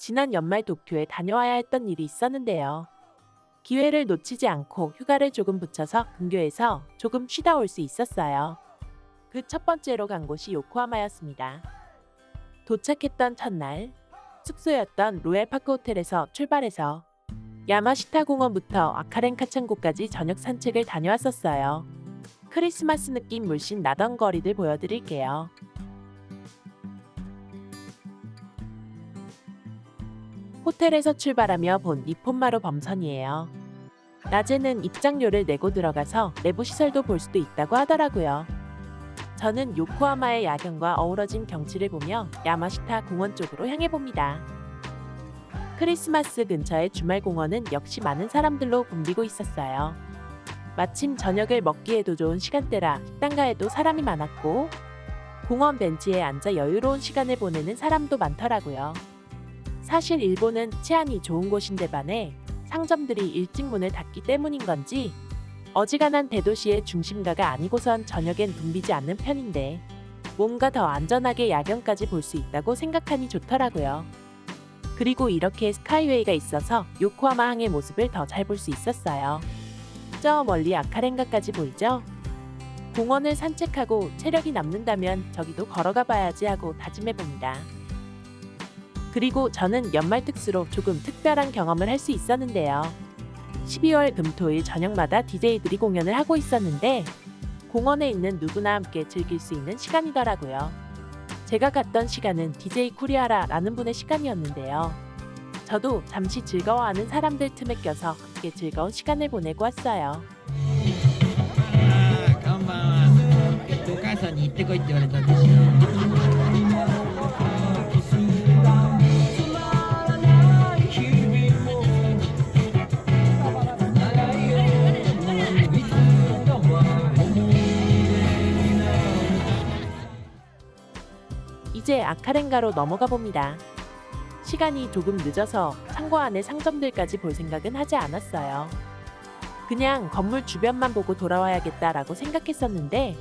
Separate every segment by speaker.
Speaker 1: 지난 연말 도쿄에 다녀와야 했던 일이 있었는데요. 기회를 놓치지 않고 휴가를 조금 붙여서 근교에서 조금 쉬다 올 수 있었어요. 그 첫 번째로 간 곳이 요코하마였습니다. 도착했던 첫날, 숙소였던 로얄파크 호텔에서 출발해서 야마시타 공원부터 아카렌카 창고까지 저녁 산책을 다녀왔었어요. 크리스마스 느낌 물씬 나던 거리들 보여드릴게요. 호텔에서 출발하며 본 니폰마루 범선이에요. 낮에는 입장료를 내고 들어가서 내부 시설도 볼 수도 있다고 하더라고요. 저는 요코하마의 야경과 어우러진 경치를 보며 야마시타 공원 쪽으로 향해 봅니다. 크리스마스 근처의 주말 공원은 역시 많은 사람들로 붐비고 있었어요. 마침 저녁을 먹기에도 좋은 시간대라 식당가에도 사람이 많았고 공원 벤치에 앉아 여유로운 시간을 보내는 사람도 많더라고요. 사실 일본은 치안이 좋은 곳인데 반해 상점들이 일찍 문을 닫기 때문인 건지 어지간한 대도시의 중심가가 아니고선 저녁엔 붐비지 않는 편인데 뭔가 더 안전하게 야경까지 볼 수 있다고 생각하니 좋더라고요. 그리고 이렇게 스카이웨이가 있어서 요코하마 항의 모습을 더 잘 볼 수 있었어요. 저 멀리 아카렌가까지 보이죠? 공원을 산책하고 체력이 남는다면 저기도 걸어가 봐야지 하고 다짐해 봅니다. 그리고 저는 연말 특수로 조금 특별한 경험을 할 수 있었는데요. 12월 금토일 저녁마다 DJ들이 공연을 하고 있었는데 공원에 있는 누구나 함께 즐길 수 있는 시간이더라고요. 제가 갔던 시간은 DJ 쿠리아라라는 분의 시간이었는데요. 저도 잠시 즐거워하는 사람들 틈에 껴서 함께 즐거운 시간을 보내고 왔어요.
Speaker 2: あーこんばんはお母さんに行ってこいって言われた
Speaker 1: 이제 아카렌가로 넘어가 봅니다. 시간이 조금 늦어서 창고 안의 상점들까지 볼 생각은 하지 않았어요. 그냥 건물 주변만 보고 돌아와야겠다라고 생각했었는데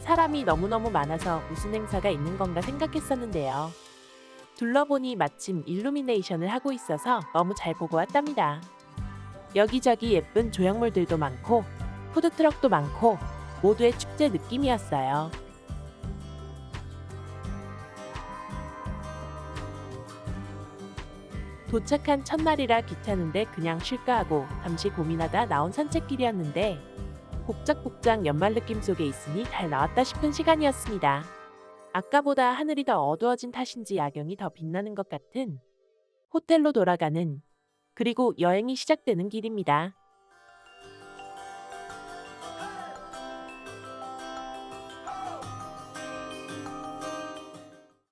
Speaker 1: 사람이 너무너무 많아서 무슨 행사가 있는 건가 생각했었는데요. 둘러보니 마침 일루미네이션을 하고 있어서 너무 잘 보고 왔답니다. 여기저기 예쁜 조형물들도 많고 푸드트럭도 많고 모두의 축제 느낌이었어요. 도착한 첫날이라 귀찮은데 그냥 쉴까 하고 잠시 고민하다 나온 산책길이었는데 복작복작 연말 느낌 속에 있으니 잘 나왔다 싶은 시간이었습니다. 아까보다 하늘이 더 어두워진 탓인지 야경이 더 빛나는 것 같은 호텔로 돌아가는 그리고 여행이 시작되는 길입니다.